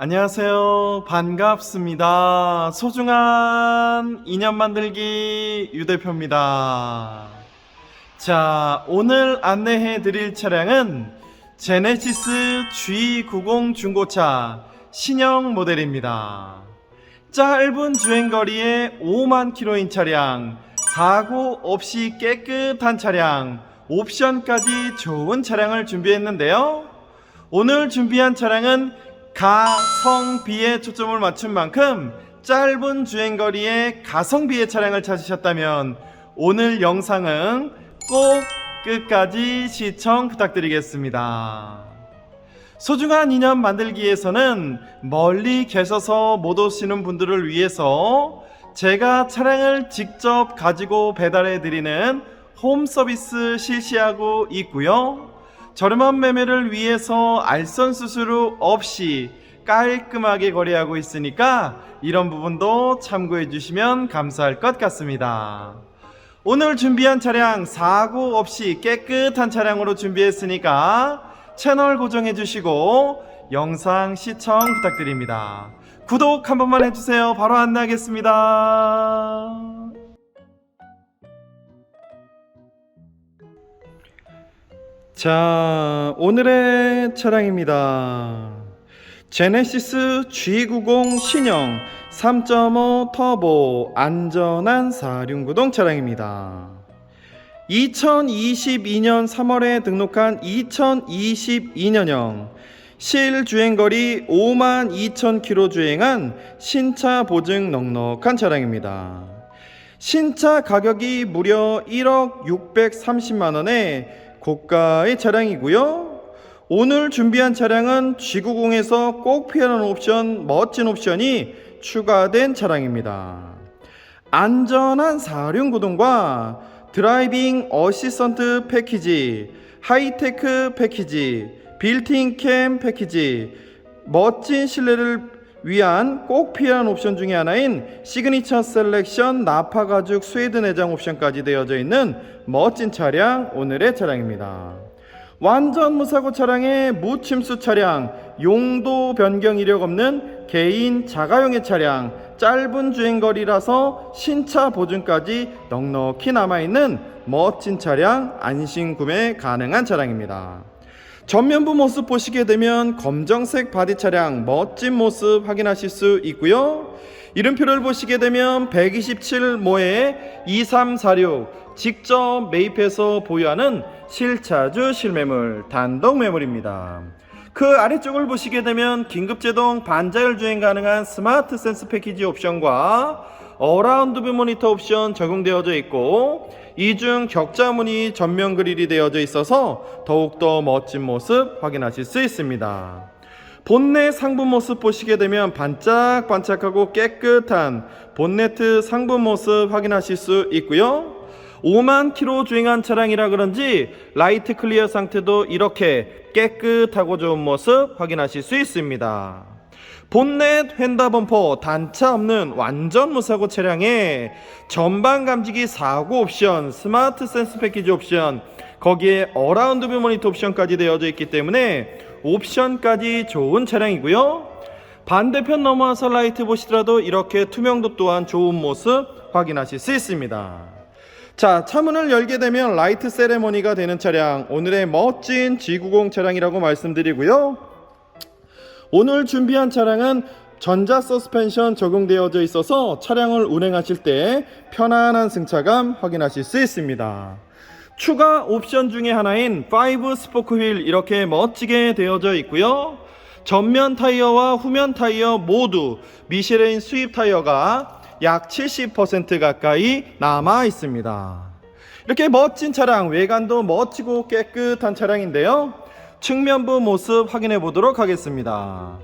안녕하세요. 반갑습니다. 소중한 인연 만들기 유 대표입니다. 자, 오늘 안내해 드릴 차량은 제네시스 G90 중고차 신형 모델입니다. 짧은 주행거리에 5만 킬로인 차량, 사고 없이 깨끗한 차량, 옵션까지 좋은 차량을 준비했는데요. 오늘 준비한 차량은 가성비에 초점을 맞춘 만큼 짧은 주행거리에 가성비의 차량을 찾으셨다면 오늘 영상은 꼭 끝까지 시청 부탁드리겠습니다. 소중한 인연 만들기에서는 멀리 계셔서 못 오시는 분들을 위해서 제가 차량을 직접 가지고 배달해 드리는 홈 서비스 실시하고 있고요. 저렴한 매매를 위해서 알선 수수료 없이 깔끔하게 거래하고 있으니까 이런 부분도 참고해 주시면 감사할 것 같습니다. 오늘 준비한 차량 사고 없이 깨끗한 차량으로 준비했으니까 채널 고정해 주시고 영상 시청 부탁드립니다. 구독 한 번만 해주세요. 바로 안내하겠습니다. 자, 오늘의 차량입니다. 제네시스 G90 신형 3.5 터보 안전한 사륜구동 차량입니다. 2022년 3월에 등록한 2022년형 실주행거리 5만 2천 킬로 주행한 신차 보증 넉넉한 차량입니다. 신차 가격이 무려 1억 630만 원에 고가의 차량이고요. 오늘 준비한 차량은 G90에서 꼭 필요한 옵션, 멋진 옵션이 추가된 차량입니다. 안전한 사륜 구동과 드라이빙 어시스턴트 패키지, 하이테크 패키지, 빌트인 캠 패키지, 멋진 실내를 위한 꼭 필요한 옵션 중에 하나인 시그니처 셀렉션 나파 가죽 스웨드 내장 옵션까지 되어져 있는 멋진 차량 오늘의 차량입니다. 완전 무사고 차량의 무침수 차량, 용도 변경 이력 없는 개인 자가용의 차량, 짧은 주행거리라서 신차 보증까지 넉넉히 남아있는 멋진 차량, 안심 구매 가능한 차량입모습 전면부 모습 보시게 되면 검정색 바디 차량 멋진 모습 확인하실 수 있고요. 이름표를 보시게 되면 127모의 2346 직접 매입해서 보유하는 실차주 실매물 단독 매물입니다. 그 아래쪽을 보시게 되면 긴급제동 반자율 주행 가능한 스마트 센스 패키지 옵션과 어라운드 뷰 모니터 옵션 적용되어져 있고 이중 격자무늬 전면 그릴이 되어져 있어서 더욱더 멋진 모습 확인하실 수 있습니다. 본넷 상부 모습 보시게 되면 반짝반짝하고 깨끗한 본네트 상부 모습 확인하실 수 있고요. 5만 킬로 주행한 차량이라 그런지 라이트 클리어 상태도 이렇게 깨끗하고 좋은 모습 확인하실 수 있습니다. 본넷 휀다 범퍼 단차 없는 완전 무사고 차량에 전방 감지기 사고 옵션, 스마트 센스 패키지 옵션, 거기에 어라운드 뷰 모니터 옵션까지 되어져 있기 때문에 옵션까지 좋은 차량이고요. 반대편 넘어와서 라이트 보시더라도 이렇게 투명도 또한 좋은 모습 확인하실 수 있습니다. 자, 차문을 열게 되면 라이트 세레머니가 되는 차량, 오늘의 멋진 G90 차량이라고 말씀드리고요. 오늘 준비한 차량은 전자 서스펜션 적용되어져 있어서 차량을 운행하실 때 편안한 승차감 확인하실 수 있습니다. 추가 옵션 중에 하나인 5 스포크 휠 이렇게 멋지게 되어져 있고요. 전면 타이어와 후면 타이어 모두 미쉐린 수입 타이어가 약 70% 가까이 남아 있습니다. 이렇게 멋진 차량, 외관도 멋지고 깨끗한 차량인데요. 측면부 모습 확인해 보도록 하겠습니다.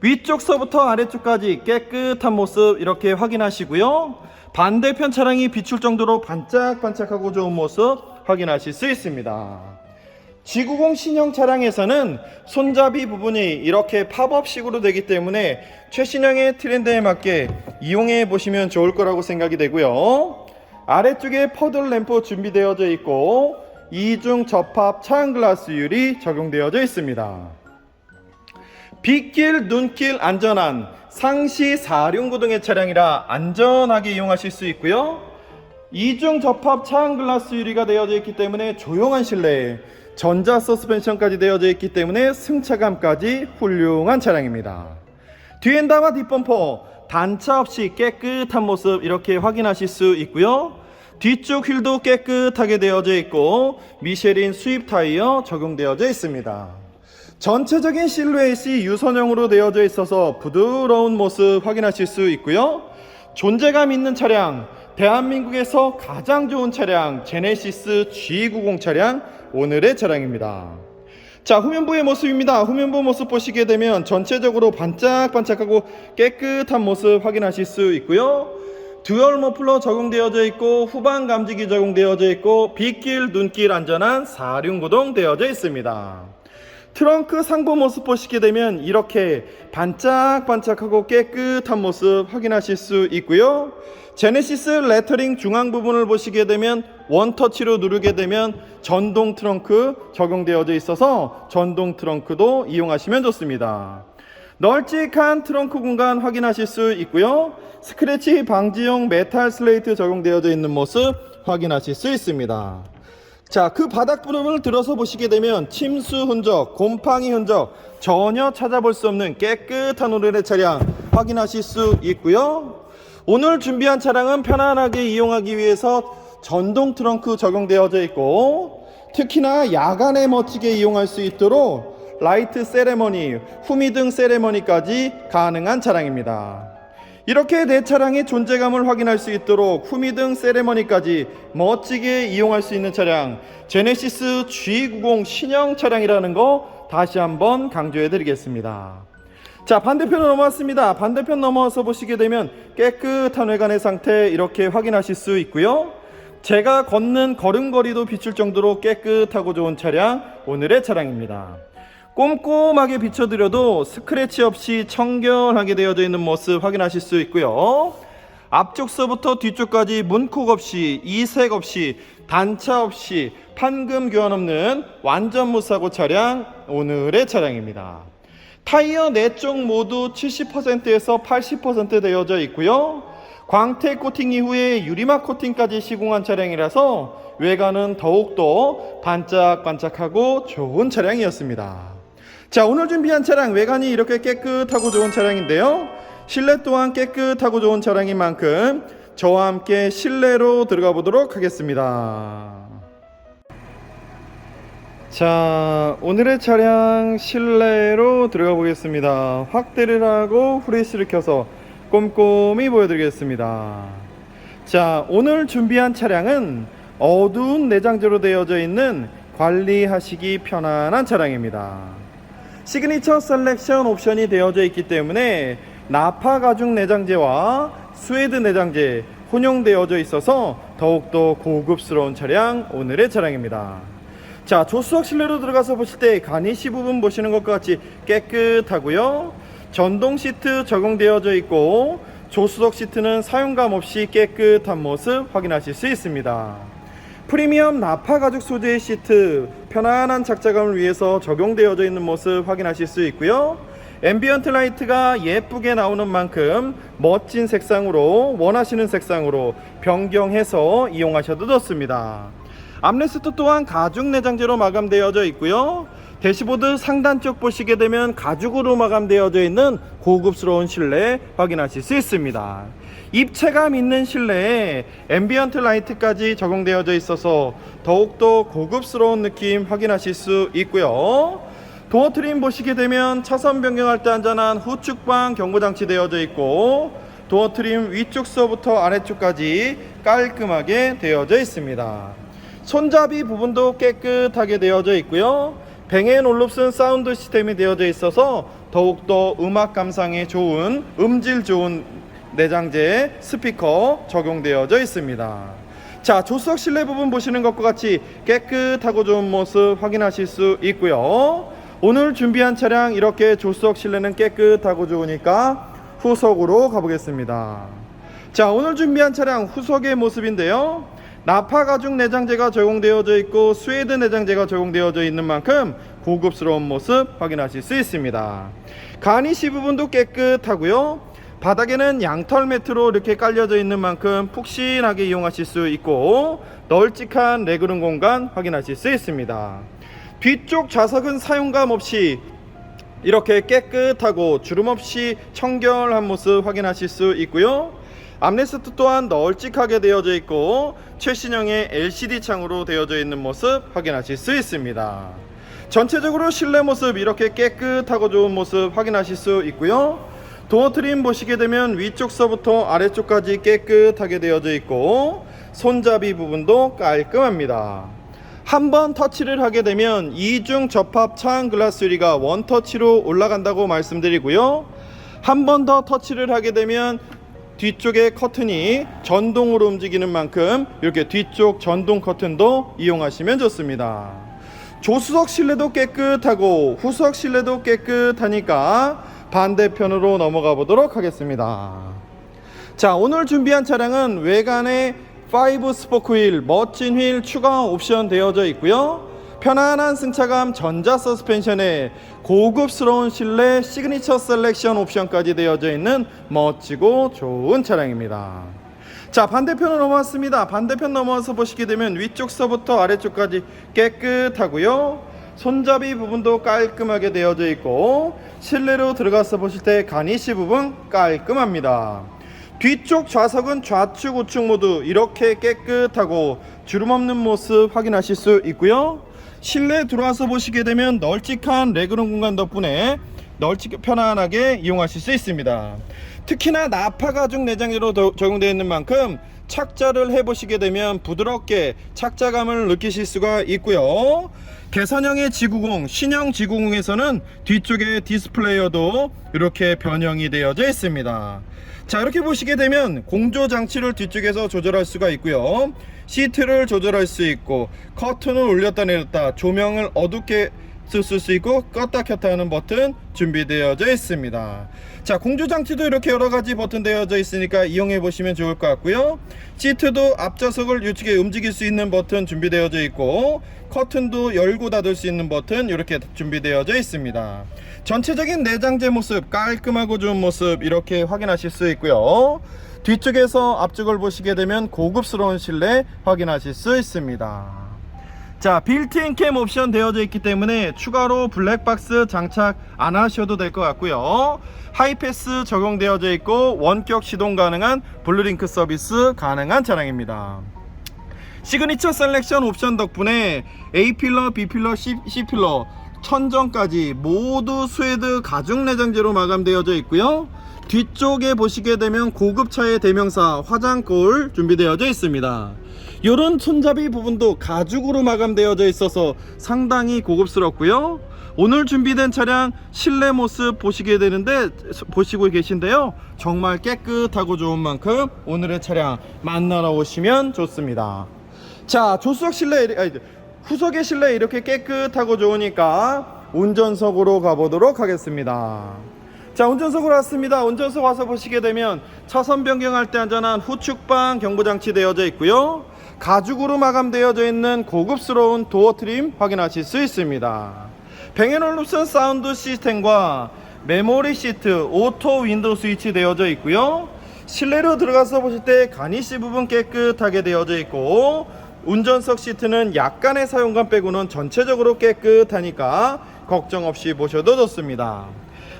위쪽서부터 아래쪽까지 깨끗한 모습 이렇게 확인하시고요. 반대편 차량이 비출 정도로 반짝반짝하고 좋은 모습 확인하실 수 있습니다. G90 신형 차량에서는 손잡이 부분이 이렇게 팝업식으로 되기 때문에 최신형의 트렌드에 맞게 이용해 보시면 좋을 거라고 생각이 되고요. 아래쪽에 퍼들 램프 준비되어져 있고 이중 접합 차은글라스 율이 적용되어져 있습니다. 빗길, 눈길 안전한 상시 4륜구동의 차량이라 안전하게 이용하실 수 있고요. 이중 접합 차항 글라스 유리가 되어져 있기 때문에 조용한 실내에 전자 서스펜션까지 되어져 있기 때문에 승차감까지 훌륭한 차량입니다. 뒤엔다와 뒷범퍼 단차 없이 깨끗한 모습 이렇게 확인하실 수 있고요. 뒤쪽 휠도 깨끗하게 되어져 있고 미쉐린 수입 타이어 적용되어져 있습니다. 전체적인 실루엣이 유선형으로 되어져 있어서 부드러운 모습 확인하실 수 있고요. 존재감 있는 차량, 대한민국에서 가장 좋은 차량 제네시스 G90 차량 오늘의 차량입니다. 자 후면부의 모습입니다. 후면부 모습 보시게 되면 전체적으로 반짝반짝하고 깨끗한 모습 확인하실 수 있고요. 듀얼 머플러 적용되어져 있고 후방 감지기 적용되어져 있고 빗길 눈길 안전한 4륜 구동 되어져 있습니다. 트렁크 상부 모습 보시게 되면 이렇게 반짝반짝하고 깨끗한 모습 확인하실 수 있고요. 제네시스 레터링 중앙 부분을 보시게 되면 원터치로 누르게 되면 전동 트렁크 적용되어져 있어서 전동 트렁크도 이용하시면 좋습니다. 널찍한 트렁크 공간 확인하실 수 있고요. 스크래치 방지용 메탈 슬레이트 적용되어져 있는 모습 확인하실 수 있습니다. 자, 그 바닥 부분을 들어서 보시게 되면 침수 흔적, 곰팡이 흔적 전혀 찾아볼 수 없는 깨끗한 오늘의 차량 확인하실 수 있고요. 오늘 준비한 차량은 편안하게 이용하기 위해서 전동 트렁크 적용되어져 있고 특히나 야간에 멋지게 이용할 수 있도록 라이트 세레머니, 후미등 세레머니까지 가능한 차량입니다. 이렇게 내 차량의 존재감을 확인할 수 있도록 후미등 세레머니까지 멋지게 이용할 수 있는 차량 제네시스 G90 신형 차량이라는 거 다시 한번 강조해 드리겠습니다. 자 반대편으로 넘어왔습니다. 반대편 넘어와서 보시게 되면 깨끗한 외관의 상태 이렇게 확인하실 수 있고요. 제가 걷는 걸음걸이도 비출 정도로 깨끗하고 좋은 차량 오늘의 차량입니다. 꼼꼼하게 비춰드려도 스크래치 없이 청결하게 되어져 있는 모습 확인하실 수 있고요. 앞쪽서부터 뒤쪽까지 문콕 없이 이색 없이 단차 없이 판금 교환 없는 완전 무사고 차량 오늘의 차량입니다. 타이어 네 쪽 모두 70%에서 80% 되어져 있고요. 광택 코팅 이후에 유리막 코팅까지 시공한 차량이라서 외관은 더욱더 반짝반짝하고 좋은 차량이었습니다. 자, 오늘 준비한 차량 외관이 이렇게 깨끗하고 좋은 차량인데요. 실내 또한 깨끗하고 좋은 차량인 만큼 저와 함께 실내로 들어가 보도록 하겠습니다. 자, 오늘의 차량 실내로 들어가 보겠습니다. 확대를 하고 후레쉬를 켜서 꼼꼼히 보여드리겠습니다. 자, 오늘 준비한 차량은 어두운 내장재로 되어져 있는 관리하시기 편안한 차량입니다. 시그니처 셀렉션 옵션이 되어져 있기 때문에 나파 가죽 내장재와 스웨드 내장재 혼용되어져 있어서 더욱더 고급스러운 차량 오늘의 차량입니다. 자 조수석 실내로 들어가서 보실 때 가니시 부분 보시는 것과 같이 깨끗하고요. 전동 시트 적용되어져 있고 조수석 시트는 사용감 없이 깨끗한 모습 확인하실 수 있습니다. 프리미엄 나파 가죽 소재의 시트 편안한 착자감을 위해서 적용되어져 있는 모습 확인하실 수 있고요. 앰비언트 라이트가 예쁘게 나오는 만큼 멋진 색상으로 원하시는 색상으로 변경해서 이용하셔도 좋습니다. 암레스트 또한 가죽 내장재로 마감되어져 있고요. 대시보드 상단 쪽 보시게 되면 가죽으로 마감되어져 있는 고급스러운 실내 확인하실 수 있습니다. 입체감 있는 실내에 앰비언트 라이트까지 적용되어져 있어서 더욱더 고급스러운 느낌 확인하실 수 있고요. 도어 트림 보시게 되면 차선 변경할 때 안전한 후측방 경고장치 되어져 있고 도어 트림 위쪽서부터 아래쪽까지 깔끔하게 되어져 있습니다. 손잡이 부분도 깨끗하게 되어져 있고요. 뱅앤올룹슨 사운드 시스템이 되어져 있어서 더욱더 음악 감상에 좋은 음질 좋은 내장재 스피커 적용되어져 있습니다. 자, 조수석 실내 부분 보시는 것과 같이 깨끗하고 좋은 모습 확인하실 수 있고요. 오늘 준비한 차량 이렇게 조수석 실내는 깨끗하고 좋으니까 후석으로 가보겠습니다. 자, 오늘 준비한 차량 후석의 모습인데요. 나파 가죽 내장재가 적용되어져 있고 스웨드 내장재가 적용되어져 있는 만큼 고급스러운 모습 확인하실 수 있습니다. 가니시 부분도 깨끗하고요. 바닥에는 양털 매트로 이렇게 깔려져 있는 만큼 푹신하게 이용하실 수 있고 널찍한 레그룸 공간 확인하실 수 있습니다. 뒤쪽 좌석은 사용감 없이 이렇게 깨끗하고 주름 없이 청결한 모습 확인하실 수 있고요. 암레스트 또한 널찍하게 되어져 있고 최신형의 LCD 창으로 되어져 있는 모습 확인하실 수 있습니다. 전체적으로 실내 모습 이렇게 깨끗하고 좋은 모습 확인하실 수 있고요. 도어 트림 보시게 되면 위쪽서부터 아래쪽까지 깨끗하게 되어져 있고 손잡이 부분도 깔끔합니다. 한번 터치를 하게 되면 이중 접합 차안 글라스 유리가 원 터치로 올라간다고 말씀드리고요. 한 번 더 터치를 하게 되면 뒤쪽에 커튼이 전동으로 움직이는 만큼 이렇게 뒤쪽 전동 커튼도 이용하시면 좋습니다. 조수석 실내도 깨끗하고 후석 실내도 깨끗하니까 반대편으로 넘어가 보도록 하겠습니다. 자, 오늘 준비한 차량은 외관에 5 스포크 휠, 멋진 휠 추가 옵션 되어져 있고요. 편안한 승차감 전자 서스펜션에 고급스러운 실내 시그니처 셀렉션 옵션까지 되어져 있는 멋지고 좋은 차량입니다. 자 반대편으로 넘어왔습니다. 반대편 넘어와서 보시게 되면 위쪽서부터 아래쪽까지 깨끗하고요. 손잡이 부분도 깔끔하게 되어져 있고 실내로 들어가서 보실 때 가니시 부분 깔끔합니다. 뒤쪽 좌석은 좌측 우측 모두 이렇게 깨끗하고 주름 없는 모습 확인하실 수 있고요. 실내 들어와서 보시게 되면 널찍한 레그룸 공간 덕분에 널찍 편안하게 이용하실 수 있습니다. 특히나 나파 가죽 내장재로 더- 적용되어 있는 만큼 착자를 해보시게 되면 부드럽게 착자감을 느끼실 수가 있고요. 개선형의 지구공, 신형 지구공에서는 뒤쪽에 디스플레이어도 이렇게 변형이 되어져 있습니다. 자 이렇게 보시게 되면 공조 장치를 뒤쪽에서 조절할 수가 있고요. 시트를 조절할 수 있고 커튼을 올렸다 내렸다 조명을 어둡게 쓸 수 있고 껐다 켰다 하는 버튼 준비되어져 있습니다. 자 공조 장치도 이렇게 여러 가지 버튼 되어져 있으니까 이용해 보시면 좋을 것 같고요. 시트도 앞좌석을 이쪽에 움직일 수 있는 버튼 준비되어져 있고 커튼도 열고 닫을 수 있는 버튼 이렇게 준비되어져 있습니다. 전체적인 내장재 모습 깔끔하고 좋은 모습 이렇게 확인하실 수 있고요. 뒤쪽에서 앞쪽을 보시게 되면 고급스러운 실내 확인하실 수 있습니다. 자 빌트인 캠 옵션 되어져 있기 때문에 추가로 블랙박스 장착 안 하셔도 될 것 같고요. 하이패스 적용되어져 있고 원격 시동 가능한 블루링크 서비스 가능한 차량입니다. 시그니처 셀렉션 옵션 덕분에 A필러, B필러, C, C필러 천정까지 모두 스웨드 가죽 내장재로 마감되어져 있고요. 뒤쪽에 보시게 되면 고급차의 대명사 화장골 준비되어져 있습니다 이런 손잡이 부분도 가죽으로 마감되어져 있어서 상당히 고급스럽고요. 오늘 준비된 차량 실내 모습 보시게 되는데 보시고 계신데요. 정말 깨끗하고 좋은 만큼 오늘의 차량 만나러 오시면 좋습니다. 자 조수석 실내 아니, 후석의 실내 이렇게 깨끗하고 좋으니까 운전석으로 가보도록 하겠습니다. 자 운전석으로 왔습니다. 운전석 와서 보시게 되면 차선 변경할 때 안전한 후측방 경보장치 되어져 있고요 가죽으로 마감되어져 있는 고급스러운 도어 트림 확인하실 수 있습니다 뱅앤올룹슨 사운드 시스템과 메모리 시트 오토 윈도우 스위치 되어져 있고요 실내로 들어가서 보실 때 가니시 부분 깨끗하게 되어져 있고 운전석 시트는 약간의 사용감 빼고는 전체적으로 깨끗하니까 걱정 없이 보셔도 좋습니다.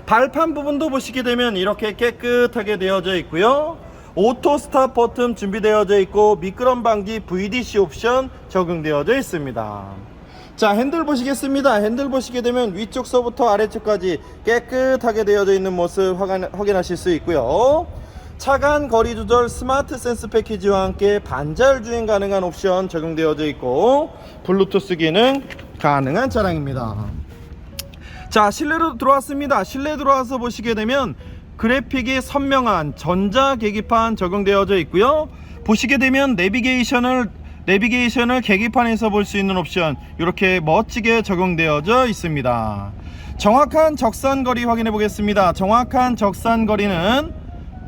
발판 부분도 보시게 되면 이렇게 깨끗하게 되어져 있고요. 오토 스탑 버튼 준비되어져 있고 미끄럼 방지 VDC 옵션 적용되어져 있습니다. 자 핸들 보시겠습니다. 핸들 보시게 되면 위쪽서부터 아래쪽까지 깨끗하게 되어져 있는 모습 확인, 확인 하실 수 있고요. 차간 거리 조절 스마트 센스 패키지와 함께 반자율 주행 가능한 옵션 적용되어져 있고 블루투스 기능 가능한 차량입니다. 자 실내로 들어왔습니다 실내 들어와서 보시게 되면 그래픽이 선명한 전자 계기판 적용되어져 있고요. 보시게 되면 내비게이션을 내비게이션을 계기판에서 볼 수 있는 옵션 이렇게 멋지게 적용되어져 있습니다. 정확한 적산 거리 확인해 보겠습니다. 정확한 적산 거리는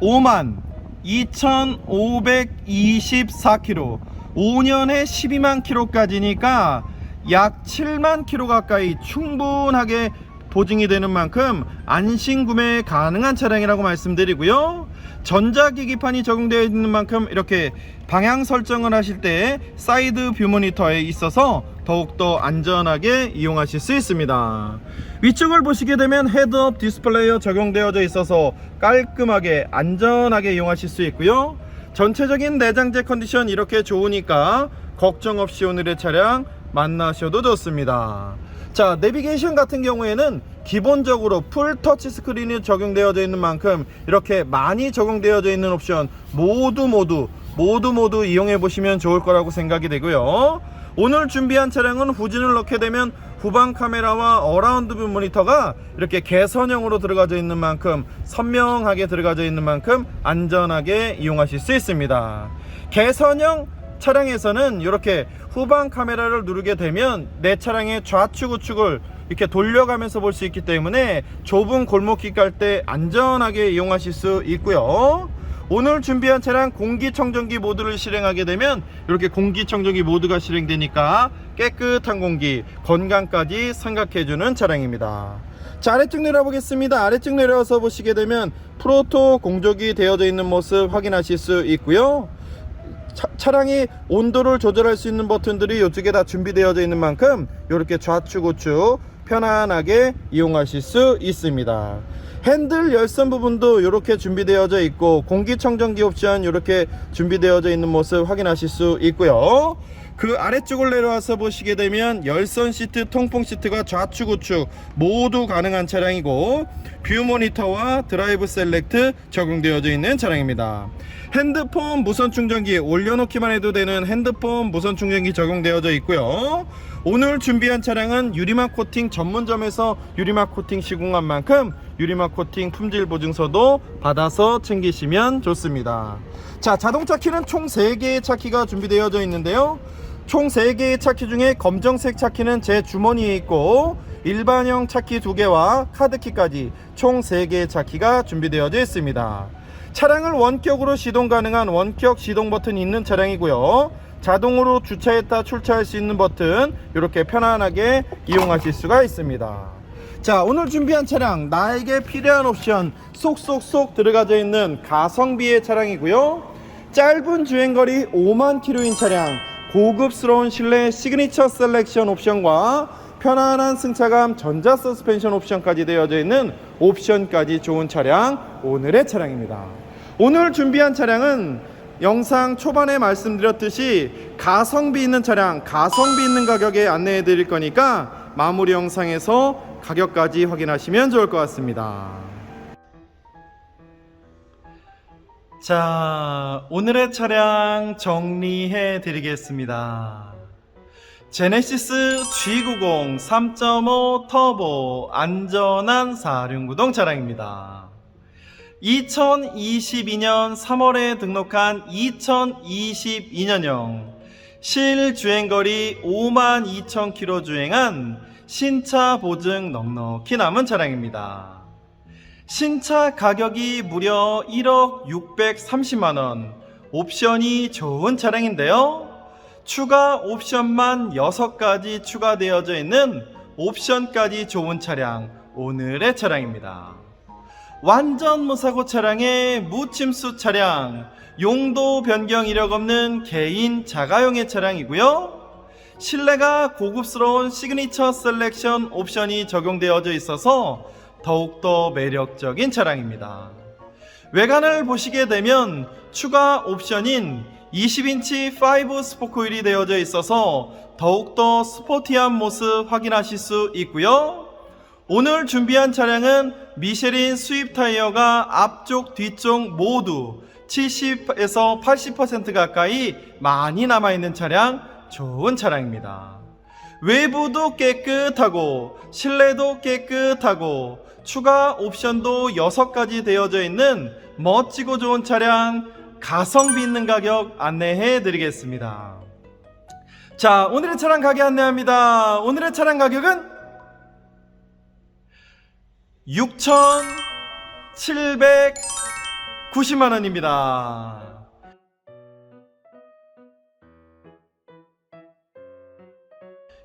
5만 2,524km 5년에 12만 킬로까지니까 약 7만 킬로 가까이 충분하게 보증이 되는 만큼 안심 구매 가능한 차량이라고 말씀드리고요. 전자기기판이 적용되어 있는 만큼 이렇게 방향 설정을 하실 때 사이드 뷰 모니터에 있어서 더욱더 안전하게 이용하실 수 있습니다. 위쪽을 보시게 되면 헤드업 디스플레이어 적용되어져 있어서 깔끔하게 안전하게 이용하실 수 있고요. 전체적인 내장재 컨디션 이렇게 좋으니까 걱정 없이 오늘의 차량 만나셔도 좋습니다. 자, 내비게이션 같은 경우에는 기본적으로 풀 터치 스크린이 적용되어져 있는 만큼 이렇게 많이 적용되어져 있는 옵션 모두 모두 모두 모두 이용해 보시면 좋을 거라고 생각이 되고요. 오늘 준비한 차량은 후진을 넣게 되면 후방 카메라와 어라운드 뷰 모니터가 이렇게 개선형으로 들어가져 있는 만큼 선명하게 들어가져 있는 만큼 안전하게 이용하실 수 있습니다. 개선형 차량에서는 이렇게 후방 카메라를 누르게 되면 내 차량의 좌측 우측을 이렇게 돌려가면서 볼 수 있기 때문에 좁은 골목길 갈 때 안전하게 이용하실 수 있고요. 오늘 준비한 차량 공기청정기 모드를 실행하게 되면 이렇게 공기청정기 모드가 실행되니까 깨끗한 공기, 건강까지 생각해주는 차량입니다. 자 아래쪽 내려보겠습니다. 아래쪽 내려와서 보시게 되면 프로토 공조기 되어져 있는 모습 확인하실 수 있고요. 차, 차량이 온도를 조절할 수 있는 버튼들이 이쪽에 다 준비되어져 있는 만큼 이렇게 좌측 우측 편안하게 이용하실 수 있습니다. 핸들 열선 부분도 이렇게 준비되어져 있고 공기청정기 옵션 이렇게 준비되어져 있는 모습 확인하실 수 있고요. 그 아래쪽을 내려와서 보시게 되면 열선 시트, 통풍 시트가 좌측 우측 모두 가능한 차량이고 뷰 모니터와 드라이브 셀렉트 적용되어져 있는 차량입니다. 핸드폰 무선 충전기 올려놓기만 해도 되는 핸드폰 무선 충전기 적용되어져 있고요. 오늘 준비한 차량은 유리막 코팅 전문점에서 유리막 코팅 시공한 만큼 유리막 코팅 품질 보증서도 받아서 챙기시면 좋습니다. 자, 자동차 키는 총 3개의 차키가 준비되어져 있는데요. 총 3개의 차키 중에 검정색 차키는 제 주머니에 있고 일반형 차키 2개와 카드키까지 총 3개의 차키가 준비되어져 있습니다. 차량을 원격으로 시동 가능한 원격 시동 버튼이 있는 차량이고요. 자동으로 주차했다 출차할 수 있는 버튼 이렇게 편안하게 이용하실 수가 있습니다. 자 오늘 준비한 차량 나에게 필요한 옵션 쏙쏙쏙 들어가져 있는 가성비의 차량이고요. 짧은 주행거리 5만 킬로인 차량 고급스러운 실내 시그니처 셀렉션 옵션과 편안한 승차감 전자 서스펜션 옵션까지 되어져 있는 옵션까지 좋은 차량 오늘의 차량입니다. 오늘 준비한 차량은 영상 초반에 말씀드렸듯이 가성비 있는 차량, 가성비 있는 가격에 안내해 드릴 거니까 마무리 영상에서 가격까지 확인하시면 좋을 것 같습니다. 자, 오늘의 차량 정리해 드리겠습니다. 제네시스 G90 3.5 터보 안전한 사륜구동 차량입니다. 2022년 3월에 등록한 2022년형 실주행거리 5만 2천 킬로 주행한 신차 보증 넉넉히 남은 차량입니다. 신차 가격이 무려 1억 630만원, 옵션이 좋은 차량인데요. 추가 옵션만 6가지 추가되어져 있는 옵션까지 좋은 차량, 오늘의 차량입니다. 완전 무사고 차량의 무침수 차량, 용도 변경 이력 없는 개인 자가용의 차량이고요. 실내가 고급스러운 시그니처 셀렉션 옵션이 적용되어져 있어서 더욱더 매력적인 차량입니다. 외관을 보시게 되면 추가 옵션인 20인치 5 스포크 휠이 되어져 있어서 더욱더 스포티한 모습 확인하실 수 있고요. 오늘 준비한 차량은 미쉐린 수입 타이어가 앞쪽 뒤쪽 모두 70에서 80% 가까이 많이 남아있는 차량 좋은 차량입니다. 외부도 깨끗하고 실내도 깨끗하고 추가 옵션도 6가지 되어져 있는 멋지고 좋은 차량 가성비 있는 가격 안내해 드리겠습니다. 자, 오늘의 차량 가격 안내합니다. 오늘의 차량 가격은 6,790만 원입니다.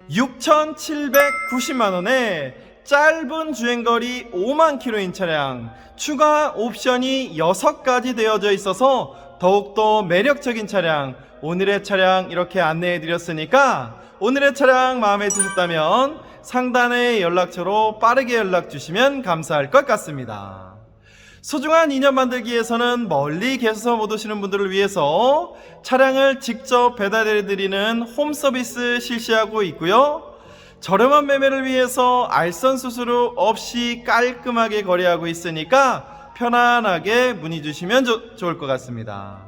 6,790만 원에 짧은 주행거리 5만 킬로인 차량 추가 옵션이 6가지 되어져 있어서 더욱더 매력적인 차량 오늘의 차량 이렇게 안내해 드렸으니까 오늘의 차량 마음에 드셨다면 상단의 연락처로 빠르게 연락 주시면 감사할 것 같습니다. 소중한 인연 만들기에서는 멀리 계셔서 못 오시는 분들을 위해서 차량을 직접 배달해 드리는 홈 서비스 실시하고 있고요. 저렴한 매매를 위해서 알선 수수료 없이 깔끔하게 거래하고 있으니까 편안하게 문의 주시면 좋- 좋을 것 같습니다.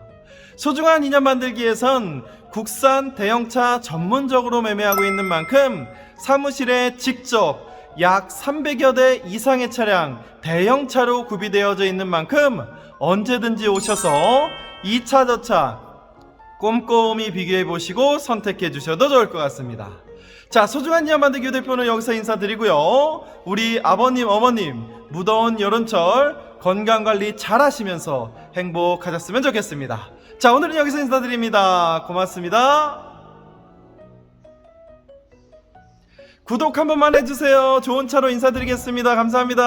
소중한 인연 만들기에선 국산 대형차 전문적으로 매매하고 있는 만큼 사무실에 직접 약 300여 대 이상의 차량 대형차로 구비되어져 있는 만큼 언제든지 오셔서 이 차 저차 꼼꼼히 비교해 보시고 선택해 주셔도 좋을 것 같습니다. 자, 소중한 인연 만들기 대표는 여기서 인사드리고요. 우리 아버님, 어머님, 무더운 여름철 건강 관리 잘 하시면서 행복하셨으면 좋겠습니다. 자, 오늘은 여기서 인사드립니다. 고맙습니다. 구독 한 번만 해주세요. 좋은 차로 인사드리겠습니다. 감사합니다.